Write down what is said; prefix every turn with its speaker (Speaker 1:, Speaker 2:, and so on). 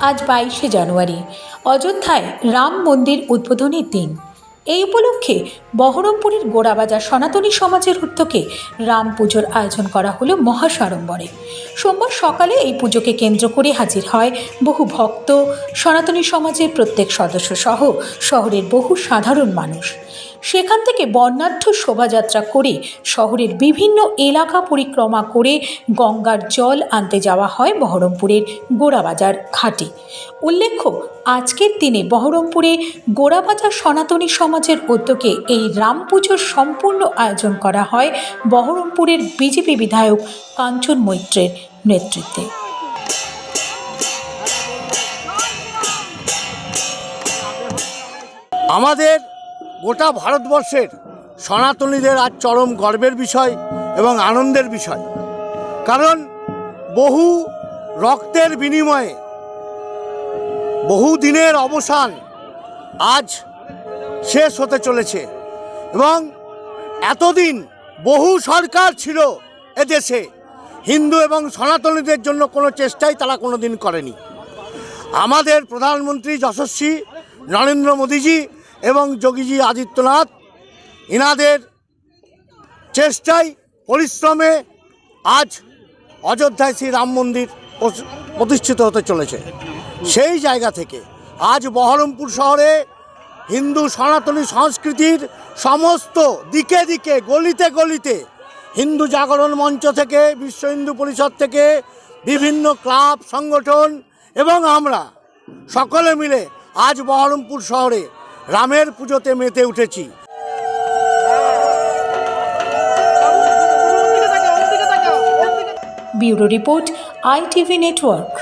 Speaker 1: আজ বাইশে জানুয়ারি। অযোধ্যায় রাম মন্দির উদ্বোধনের দিন। এই উপলক্ষে বহরমপুরের গোড়াবাজার সনাতনী সমাজের উদ্যোগে রাম পুজোর আয়োজন করা হলো মহাসাড়ম্বরে। সোমবার সকালে এই পুজোকে কেন্দ্র করে হাজির হয় বহু ভক্ত, সনাতনী সমাজের প্রত্যেক সদস্য সহ শহরের বহু সাধারণ মানুষ। সেখান থেকে বর্ণাঢ্য শোভাযাত্রা করে শহরের বিভিন্ন এলাকা পরিক্রমা করে গঙ্গার জল আনতে যাওয়া হয় বহরমপুরের গোড়াবাজার ঘাটে। উল্লেখ্য, আজকের দিনে বহরমপুরে গোড়াবাজার সনাতনী সমাজের উদ্যোগে এই রাম পুজোর সম্পূর্ণ আয়োজন করা হয় বহরমপুরের বিজেপি বিধায়ক কাঞ্চন মৈত্রের নেতৃত্বে।
Speaker 2: আমাদের গোটা ভারতবর্ষের সনাতনীদের আজ চরম গর্বের বিষয় এবং আনন্দের বিষয়। কারণ বহু রক্তের বিনিময়ে বহু দিনের অবসান আজ শেষ হতে চলেছে। এবং এতদিন বহু সরকার ছিল এদেশে। হিন্দু এবং সনাতনীদের জন্য কোনো চেষ্টাই তারা কোনো দিন করেনি। আমাদের প্রধানমন্ত্রী যশস্বী, নরেন্দ্র মোদীজি এবং যোগীজি আদিত্যনাথ, ইনাদের চেষ্টায় পরিশ্রমে আজ অযোধ্যায় শ্রী রাম মন্দির প্রতিষ্ঠিত হতে চলেছে। সেই জায়গা থেকে আজ বহরমপুর শহরে হিন্দু সনাতনী সংস্কৃতির সমস্ত দিকে দিকে, গলিতে গলিতে, হিন্দু জাগরণ মঞ্চ থেকে, বিশ্ব হিন্দু পরিষদ থেকে বিভিন্ন ক্লাব, সংগঠন এবং আমরা সকলে মিলে আজ বহরমপুর শহরে রামের পুজোতে মেতে উঠেছি।
Speaker 1: Bureau report ITV network.